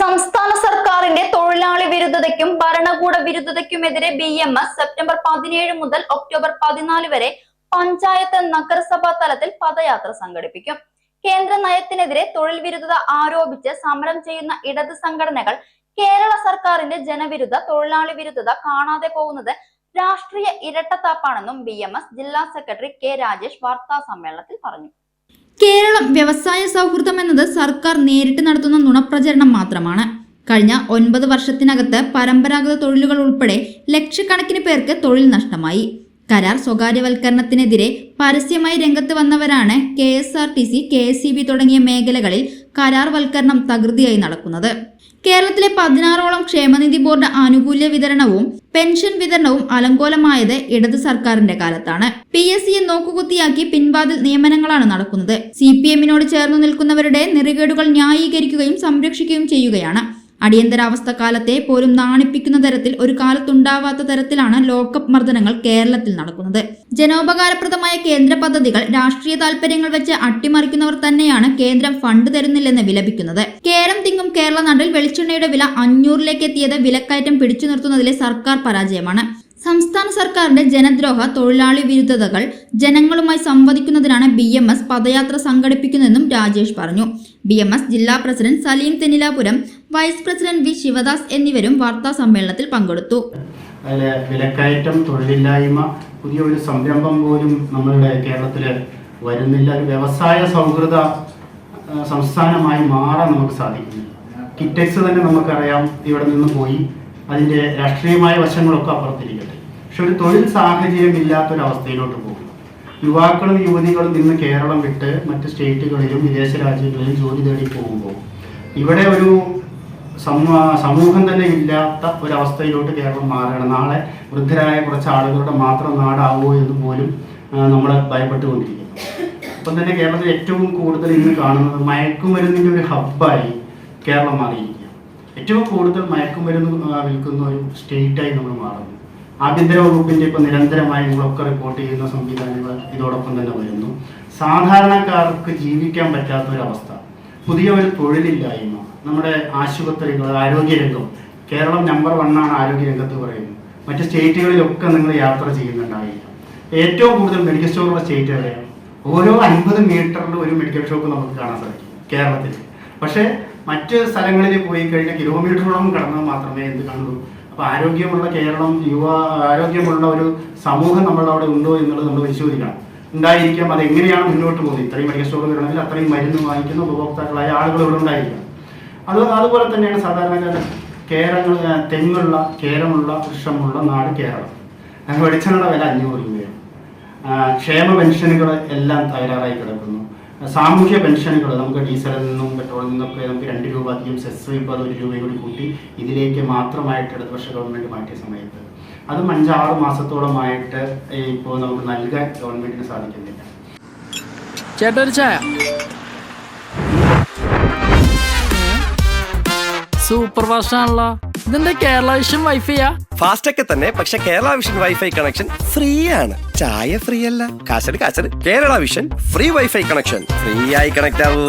സംസ്ഥാന സർക്കാരിന്റെ തൊഴിലാളി വിരുദ്ധതയ്ക്കും ഭരണകൂട വിരുദ്ധതയ്ക്കുമെതിരെ ബി എം എസ് സെപ്റ്റംബർ പതിനേഴ് മുതൽ ഒക്ടോബർ പതിനാല് വരെ പഞ്ചായത്ത് നഗരസഭാ തലത്തിൽ പദയാത്ര സംഘടിപ്പിക്കും. കേന്ദ്ര നയത്തിനെതിരെ തൊഴിൽ വിരുദ്ധത ആരോപിച്ച് സമരം ചെയ്യുന്ന ഇടത് സംഘടനകൾ കേരള സർക്കാരിന്റെ ജനവിരുദ്ധ തൊഴിലാളി വിരുദ്ധത കാണാതെ പോകുന്നത് രാഷ്ട്രീയ ഇരട്ടത്താപ്പാണെന്നും ബി ജില്ലാ സെക്രട്ടറി കെ രാജേഷ് വാർത്താ സമ്മേളനത്തിൽ പറഞ്ഞു. കേരളം വ്യവസായ സൗഹൃദം എന്നത് സർക്കാർ നേരിട്ട് നടത്തുന്ന നുണപ്രചരണം മാത്രമാണ്. കഴിഞ്ഞ ഒൻപത് വർഷത്തിനകത്ത് പരമ്പരാഗത തൊഴിലുകൾ ഉൾപ്പെടെ ലക്ഷക്കണക്കിന് പേർക്ക് തൊഴിൽ നഷ്ടമായി. കരാർ സ്വകാര്യവൽക്കരണത്തിനെതിരെ പരസ്യമായി രംഗത്ത് വന്നവരാണ് K S R T C K S C B തുടങ്ങിയ മേഖലകളിൽ കരാർവൽക്കരണം തകൃതിയായി നടക്കുന്നത്. കേരളത്തിലെ പതിനാറോളം ക്ഷേമനിധി ബോർഡ് ആനുകൂല്യ വിതരണവും പെൻഷൻ വിതരണവും അലങ്കോലമായത് ഇടത് സർക്കാരിന്റെ കാലത്താണ്. പി എസ് സിയെ നോക്കുകുത്തിയാക്കി പിൻവാതിൽ നിയമനങ്ങളാണ് നടക്കുന്നത്. സി പി എമ്മിനോട് ചേർന്നു നിൽക്കുന്നവരുടെ നെറികേടുകൾ ന്യായീകരിക്കുകയും സംരക്ഷിക്കുകയും ചെയ്യുകയാണ്. അടിയന്തരാവസ്ഥ കാലത്തെ പോലും നാണിപ്പിക്കുന്ന തരത്തിൽ ഒരു കാലത്തുണ്ടാവാത്ത തരത്തിലാണ് ലോക്കപ്പ് മർദ്ദനങ്ങൾ കേരളത്തിൽ നടക്കുന്നത്. ജനോപകാരപ്രദമായ കേന്ദ്ര പദ്ധതികൾ രാഷ്ട്രീയ താൽപര്യങ്ങൾ വെച്ച് അട്ടിമറിക്കുന്നവർ തന്നെയാണ് കേന്ദ്രം ഫണ്ട് തരുന്നില്ലെന്ന് വിലപിക്കുന്നത്. കേരളം തിങ്ങും കേരള നാട്ടിൽ വെളിച്ചെണ്ണയുടെ വില അഞ്ഞൂറിലേക്ക് എത്തിയത് വിലക്കയറ്റം പിടിച്ചു നിർത്തുന്നതിലെ സർക്കാർ പരാജയമാണ്. സംസ്ഥാന സർക്കാരിന്റെ ജനദ്രോഹ തൊഴിലാളി വിരുദ്ധതകൾ ജനങ്ങളുമായി സംവദിക്കുന്നതിനാണ് ബി എം എസ് പദയാത്ര സംഘടിപ്പിക്കുന്നതെന്നും രാജേഷ് പറഞ്ഞു. ബി എം എസ് ജില്ലാ president Saleem Thennilapuram vice president V Sivadas എന്നിവരും വാർത്താ സമ്മേളനത്തിൽ പങ്കെടുത്തു. വിലക്കയറ്റം തൊഴിലില്ലായ്മ പുതിയ ഒരു സംരംഭം പോലും നമ്മളുടെ കേരളത്തിൽ വരുന്നില്ല. ഒരു വ്യവസായ സൗഹൃദ സംസ്ഥാനമായി മാറാൻ നമുക്ക് സാധിക്കുന്നില്ല. കിറ്റക്സ് തന്നെ നമുക്കറിയാം ഇവിടെ നിന്ന് പോയി. അതിന്റെ രാഷ്ട്രീയമായ വശങ്ങളൊക്കെ അപ്പുറത്തിരിക്കട്ടെ. പക്ഷെ ഒരു തൊഴിൽ സാഹചര്യം ഇല്ലാത്തൊരവസ്ഥയിലോട്ട് പോകും യുവാക്കളും യുവതികളും ഇന്ന് കേരളം വിട്ട് മറ്റ് സ്റ്റേറ്റുകളിലും വിദേശ രാജ്യങ്ങളിലും ജോലി തേടി പോകുമ്പോൾ ഇവിടെ ഒരു സമൂഹം തന്നെ ഇല്ലാത്ത ഒരവസ്ഥയിലോട്ട് കേരളം മാറുകയാണ്. നാളെ വൃദ്ധരായ കുറച്ച് ആളുകളുടെ മാത്രം നാടാവോ എന്ന് പോലും നമ്മൾ ഭയപ്പെട്ടുകൊണ്ടിരിക്കുന്നു. അപ്പം തന്നെ കേരളത്തിൽ ഏറ്റവും കൂടുതൽ ഇന്ന് കാണുന്നത് മയക്കുമരുന്നിന്റെ ഒരു ഹബ്ബായി കേരളം മാറിയിരിക്കുക ഏറ്റവും കൂടുതൽ മയക്കുമരുന്ന് വിൽക്കുന്ന ഒരു സ്റ്റേറ്റായി നമ്മൾ മാറുന്നു. ആഭ്യന്തര വകുപ്പിന്റെ ഇപ്പോൾ നിരന്തരമായി നിങ്ങളൊക്കെ റിപ്പോർട്ട് ചെയ്യുന്ന സംവിധാനങ്ങൾ ഇതോടൊപ്പം തന്നെ വരുന്നു. സാധാരണക്കാർക്ക് ജീവിക്കാൻ പറ്റാത്ത ഒരവസ്ഥ. പുതിയ ഒരു തൊഴിലില്ലായ്മ. നമ്മുടെ ആശുപത്രികൾ ആരോഗ്യരംഗം. കേരളം നമ്പർ വണ്ണാണ് ആരോഗ്യരംഗത്ത് പറയുന്നത് മറ്റ് സ്റ്റേറ്റുകളിലൊക്കെ നിങ്ങൾ യാത്ര ചെയ്യുന്നുണ്ടായില്ല ഏറ്റവും കൂടുതൽ മെഡിക്കൽ സ്റ്റോറുള്ള സ്റ്റേറ്റ് ഓരോ അൻപത് മീറ്ററിൽ ഒരു മെഡിക്കൽ ഷോപ്പ് നമുക്ക് കാണാൻ സാധിക്കും കേരളത്തിൽ. പക്ഷേ മറ്റ് സ്ഥലങ്ങളിൽ പോയി കഴിഞ്ഞാൽ കിലോമീറ്ററോളം കടന്നാൽ മാത്രമേ എന്ത് കാണുള്ളൂ. അപ്പോൾ ആരോഗ്യമുള്ള കേരളം യുവ ആരോഗ്യമുള്ള ഒരു സമൂഹം നമ്മളവിടെ ഉണ്ടോ എന്നുള്ളത് നമ്മൾ പരിശോധിക്കണം. ഉണ്ടായിരിക്കാം. അത് എങ്ങനെയാണ് മുന്നോട്ട് പോകുന്നത്? ഇത്രയും മെഡിക്കൽ സ്റ്റോർ വരണമെങ്കിൽ അത്രയും മരുന്ന് വാങ്ങിക്കുന്ന ഉപഭോക്താക്കളായ ആളുകൾ ഇവിടെ ഉണ്ടായിരിക്കണം. അത് അതുപോലെ തന്നെയാണ് സാധാരണക്കാരൻ കേരങ്ങൾ തെങ്ങുള്ള കേരമുള്ള വൃക്ഷമുള്ള നാട് കേരളം. ഞങ്ങൾ വെളിച്ചെണ്ണ വില അഞ്ഞൂറ് രൂപയാണ്. ക്ഷേമ പെൻഷനുകൾ എല്ലാം തകരാറായി കിടക്കുന്നു. സാമൂഹ്യ പെൻഷനുകൾ നമുക്ക് ഡീസലിൽ നിന്നും പെട്രോളിൽ നിന്നൊക്കെ നമുക്ക് രണ്ട് രൂപ അധികം സെസ് ഇപ്പോൾ അത് ഒരു രൂപയും കൂടി കൂട്ടി ഇതിലേക്ക് മാത്രമായിട്ട് ഇടതുപക്ഷ ഗവൺമെന്റ് മാറ്റിയ സമയത്ത് അതും അഞ്ചാറ് മാസത്തോളമായിട്ട് ഇപ്പോൾ നമുക്ക് നൽകാൻ ഗവൺമെന്റിന് സാധിക്കുന്നില്ല. ചേട്ടാ ഒരു ചായ. സൂപ്പർ ഫാസ്റ്റ് ആണല്ലോ ഇതെന്താ കേരള വിഷൻ വൈഫൈയാ ഫാസ്റ്റ് ഒക്കെ തന്നെ പക്ഷെ Kerala vision wifi connection free ആണ് ചായ ഫ്രീ അല്ല കാശട് കാശട്. Kerala vision free wifi connection free ആയി കണക്ട് ആവൂ.